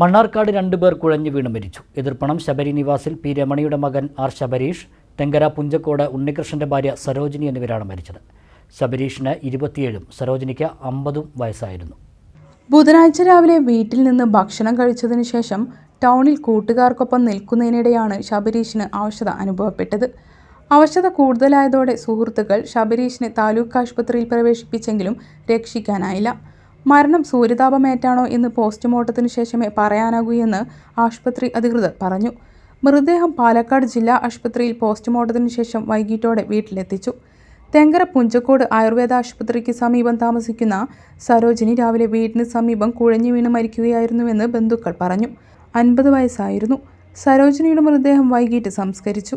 മണ്ണാർക്കാട് രണ്ടുപേർ കുഴഞ്ഞു വീണ് മരിച്ചു. എതിർപ്പണം ശബരി നിവാസിൽ പി രമണിയുടെ മകൻ ആർ ശബരീഷ് തെങ്കര പുഞ്ചക്കോട് ഉണ്ണികൃഷ്ണന്റെ ഭാര്യ സരോജിനി എന്നിവരാണ് മരിച്ചത്. ശബരീഷിന് ഇരുപത്തിയേഴും സരോജിനിക്ക് അമ്പതും വയസ്സായിരുന്നു. ബുധനാഴ്ച രാവിലെ വീട്ടിൽ നിന്ന് ഭക്ഷണം കഴിച്ചതിന് ശേഷം ടൗണിൽ കൂട്ടുകാർക്കൊപ്പം നിൽക്കുന്നതിനിടെയാണ് ശബരീഷിന് അവശത അനുഭവപ്പെട്ടത്. അവശത കൂടുതലായതോടെ സുഹൃത്തുക്കൾ ശബരീഷിനെ താലൂക്ക് ആശുപത്രിയിൽ പ്രവേശിപ്പിച്ചെങ്കിലും രക്ഷിക്കാനായില്ല. മരണം സൂര്യതാപമേറ്റാണോ എന്ന് പോസ്റ്റ്മോർട്ടത്തിനു ശേഷമേ പറയാനാകൂ എന്ന് ആശുപത്രി അധികൃതർ പറഞ്ഞു. മൃതദേഹം പാലക്കാട് ജില്ലാ ആശുപത്രിയിൽ പോസ്റ്റ്മോർട്ടത്തിനു ശേഷം വൈകിട്ടോടെ വീട്ടിലെത്തിച്ചു. തെങ്കര പുഞ്ചക്കോട് ആയുർവേദ ആശുപത്രിക്ക് സമീപം താമസിക്കുന്ന സരോജിനി രാവിലെ വീടിന് സമീപം കുഴഞ്ഞു വീണ് മരിക്കുകയായിരുന്നുവെന്ന് ബന്ധുക്കൾ പറഞ്ഞു. അൻപത് വയസ്സായിരുന്നു. സരോജിനിയുടെ മൃതദേഹം വൈകിട്ട് സംസ്കരിച്ചു.